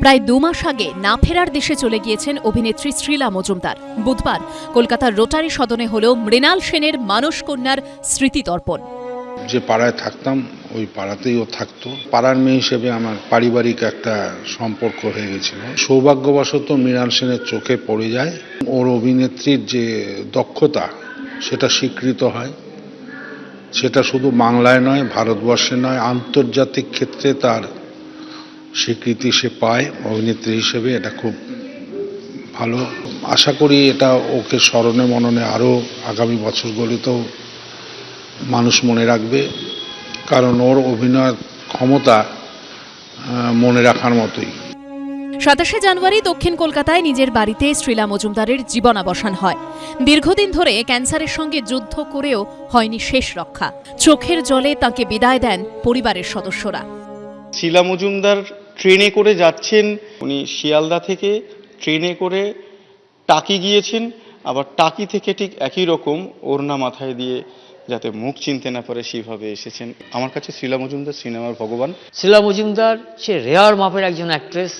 প্রায় দু মাস আগে না ফেরার দেশে চলে গিয়েছেন অভিনেত্রী শ্রীলা মজুমদার। বুধবার কলকাতার রোটারি সদনে হল মৃণাল সেনের মানস কন্যার স্মৃতিতর্পণ যে পাড়ায় থাকতাম, ওই পাড়াতেই ও থাকতো। পাড়ার মেয়ে হিসেবে আমার পারিবারিক একটা সম্পর্ক হয়ে গেছিল। সৌভাগ্যবশত মৃণাল সেনের চোখে পড়ে যায়। ওর অভিনেত্রীর যে দক্ষতা, সেটা স্বীকৃত হয়। সেটা শুধু বাংলায় নয়, ভারতবর্ষে নয়, আন্তর্জাতিক ক্ষেত্রে তার স্বীকৃতি সে পায় অভিনেত্রী হিসেবে এটা খুব ভালো। আশা করি এটা ওকে স্মরণে মননে আরও আগামী বছরগুলিতেও মানুষ মনে রাখবে কারণ ওর অভিনয় ক্ষমতা মনে রাখার মতোই। সাতাশে জানুয়ারি দক্ষিণ কলকাতায় নিজের বাড়িতে শ্রীলা মজুমদারের জীবনাবসান হয়। দীর্ঘদিন ধরে ক্যান্সারের সঙ্গে যুদ্ধ করেও হয়নি শেষ রক্ষা। চোখের জলে তাকে বিদায় দেন পরিবারের সদস্যরা। শ্রীলা মজুমদার ট্রেনে করে যাচ্ছেন। উনি শিয়ালদা থেকে ট্রেনে করে টাকি গিয়েছেন। আবার টাকি থেকে ঠিক একই রকম ওড়না মাথায় দিয়ে যাতে মুখ চিনতে না পারে সেইভাবে এসেছেন। আমার কাছে শিলা মজুমদার সিনেমার ভগবান। শিলা মজুমদার, সে রেয়ার মাপের একজন অ্যাক্ট্রেস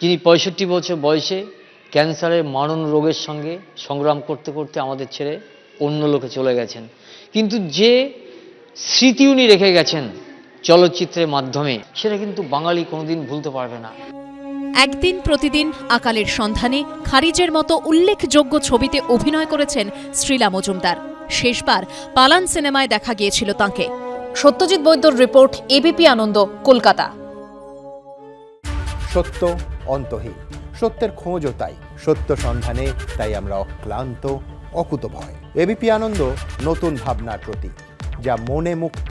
যিনি পঁয়ষট্টি বছর বয়সে ক্যান্সারের মারণ রোগের সঙ্গে সংগ্রাম করতে করতে আমাদের ছেড়ে অন্য লোকে চলে গেছেন। কিন্তু যে স্মৃতি উনি রেখে গেছেন চলচ্চিত্রের মাধ্যমে সেটা কিন্তু বাঙালি কোনোদিন ভুলতে পারবে না। একদিন প্রতিদিন আকালের সন্ধানে খারিজের মতো উল্লেখযোগ্য ছবিতে অভিনয় করেছেন শ্রীলা মজুমদার। শেষবার পালান সিনেমায় দেখা গিয়েছিল তাঁকে। সত্যজিৎ বৈদ্যর রিপোর্ট এবিপি আনন্দ কলকাতা। সত্য অন্তহীন সত্যের খোঁজও তাই। সত্য সন্ধানে তাই আমরা অক্লান্ত অকুতভয়। এবিপি আনন্দ নতুন ভাবনার প্রতীক যা মনে মুক্ত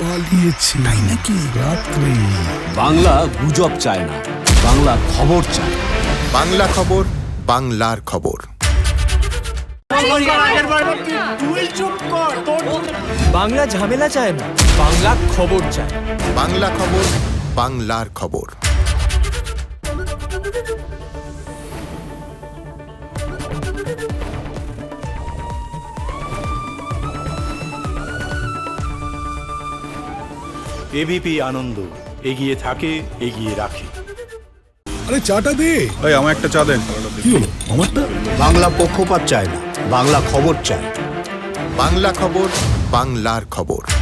পালিয়েছে। তাই নাকি? রাত্রে। বাংলা গুজব চায় না বাংলা খবর চায়। বাংলা খবর বাংলার খবর। বাংলা ঝামেলা চায় না বাংলা খবর চায়। বাংলা খবর বাংলার খবর। এবিপি আনন্দ এগিয়ে থাকে এগিয়ে রাখে। আরে চাটা দে। ওই আমার একটা চা দেন। কি হলো? আমারটা? বাংলা পক্ষপাত চায় না বাংলা খবর চায়। বাংলা খবর বাংলার খবর।